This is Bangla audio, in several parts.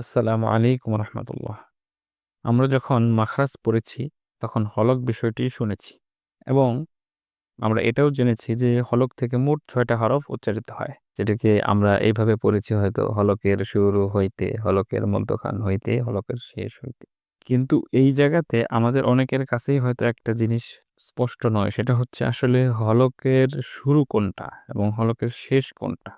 আসসালামু আলাইকুম রহমতুল্লাহ। আমরা যখন মাখরাজ পড়েছি, তখন হলক বিষয়টি শুনেছি এবং আমরা এটাও জেনেছি যে হলক থেকে মোট ছয়টা হরফ উচ্চারিত হয়, যেটাকে আমরা এইভাবে পড়েছি হয়তো হলকের শুরু হইতে, হলকের মধ্যখান হইতে, হলকের শেষ হইতে। কিন্তু এই জায়গাতে আমাদের অনেকের কাছেই হয়তো একটা জিনিস স্পষ্ট নয়, সেটা হচ্ছে আসলে হলকের শুরু কোনটা এবং হলকের শেষ কোনটা।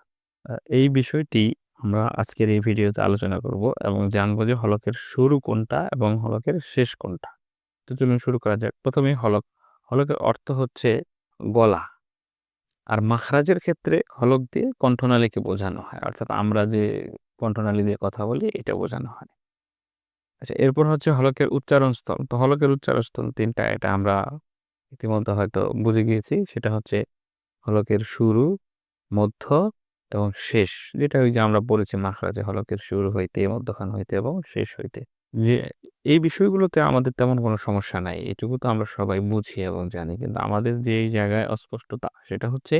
এই বিষয়টি আমরা আজকের এই ভিডিওতে আলোচনা করব এবং জানব যে হলকের শুরু কোনটা এবং হলকের শেষ কোনটা। তো চলুন শুরু করা যাক। প্রথমে হলক। হলকের অর্থ হচ্ছে গলা। আর মাখরাজের ক্ষেত্রে হলক দিয়ে কণ্ঠনালীকে বোঝানো হয়। অর্থাৎ আমরা যে কণ্ঠনালী দিয়ে কথা বলি, এটা বোঝানো হয়। আচ্ছা এরপর হচ্ছে হলকের উচ্চারণ স্থল তো হলকের উচ্চারণ স্থল তিনটা, এটা আমরা ইতিমধ্যে হয়তো বুঝে গিয়েছি। সেটা হচ্ছে হলকের শুরু, মধ্য এবং শেষ, যেটা ওই যে আমরা বলেছি মাখরাজে হলকের শুরু হইতে মধ্যখান হইতে এবং শেষ হইতে। যে এই বিষয়গুলোতে আমাদের তেমন কোনো সমস্যা নাই, এটুকু তো আমরা সবাই বুঝি এবং জানি। কিন্তু আমাদের যে এই জায়গায় অস্পষ্টতা, সেটা হচ্ছে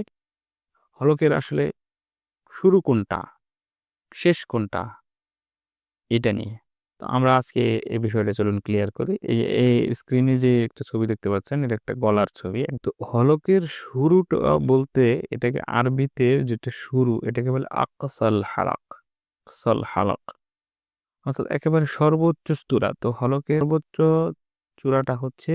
হলকের আসলে শুরু কোনটা, শেষ কোনটা, এটা নিয়ে। তো আমরা আজকে এই বিষয়টা চলুন ক্লিয়ার করি। এই এই স্ক্রিনে যে একটা ছবি দেখতে পাচ্ছেন, এটা একটা গলার ছবি। তো হলকের শুরুটা বলতে এটাকে আরবিতে যেটা শুরু, এটাকে বলে আকসাল হালাক সল হালাক অর্থাৎ একেবারে সর্বোচ্চ চূড়া। তো হলকের সর্বোচ্চ চূড়াটা হচ্ছে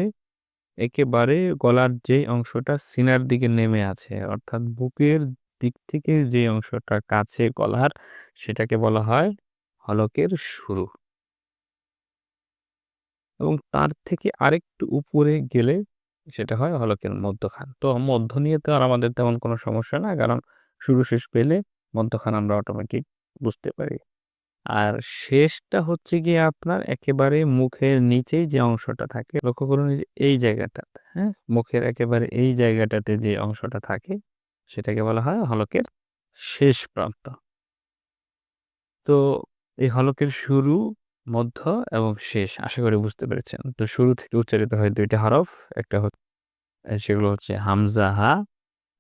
একেবারে গলার যে অংশটা সিনার দিকে নেমে আছে। অর্থাৎ বুকের দিক থেকে যে অংশটা কাছে গলার, সেটাকে বলা হয় হলকের শুরু। এবং তার থেকে আরেকটু উপরে গেলে সেটা হয় হলকের মধ্যখান। তো মধ্য নিয়ে তো আর আমাদের তেমন কোনো সমস্যা না, কারণ শুরু শেষ পেলে মধ্যখান আমরা অটোমেটিক বুঝতে পারি। আর শেষটা হচ্ছে গিয়ে আপনার একেবারে মুখের নিচেই যে অংশটা থাকে, লক্ষ্য করুন এই জায়গাটাতে হ্যাঁ? মুখের একেবারে এই জায়গাটাতে যে অংশটা থাকে, সেটাকে বলা হয় হলকের শেষ প্রান্ত। তো এই হলকের শুরু মধ্য এবং শেষ। আশা করি বুঝতে পেরেছেন। তো শুরু থেকে উচ্চারিত হয় দুইটা হরফ, একটা হচ্ছে সেগুলো হচ্ছে হামজা, হা।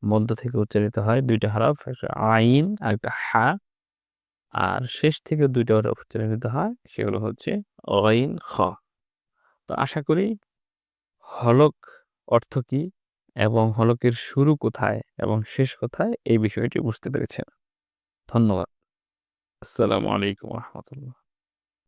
মধ্য থেকে উচ্চারিত হয় দুইটা হরফ, একটা আইন আর একটা হা। আর শেষ থেকে দুইটা হরফ উচ্চারিত হয়, সেগুলো হচ্ছে অইন খ। তো আশা করি হলক অর্থ কি এবং হলকের শুরু কোথায় এবং শেষ কোথায় এই বিষয়টি বুঝতে পেরেছেন। ধন্যবাদ। আসসালামু আলাইকুম রহমতুল্লাহ।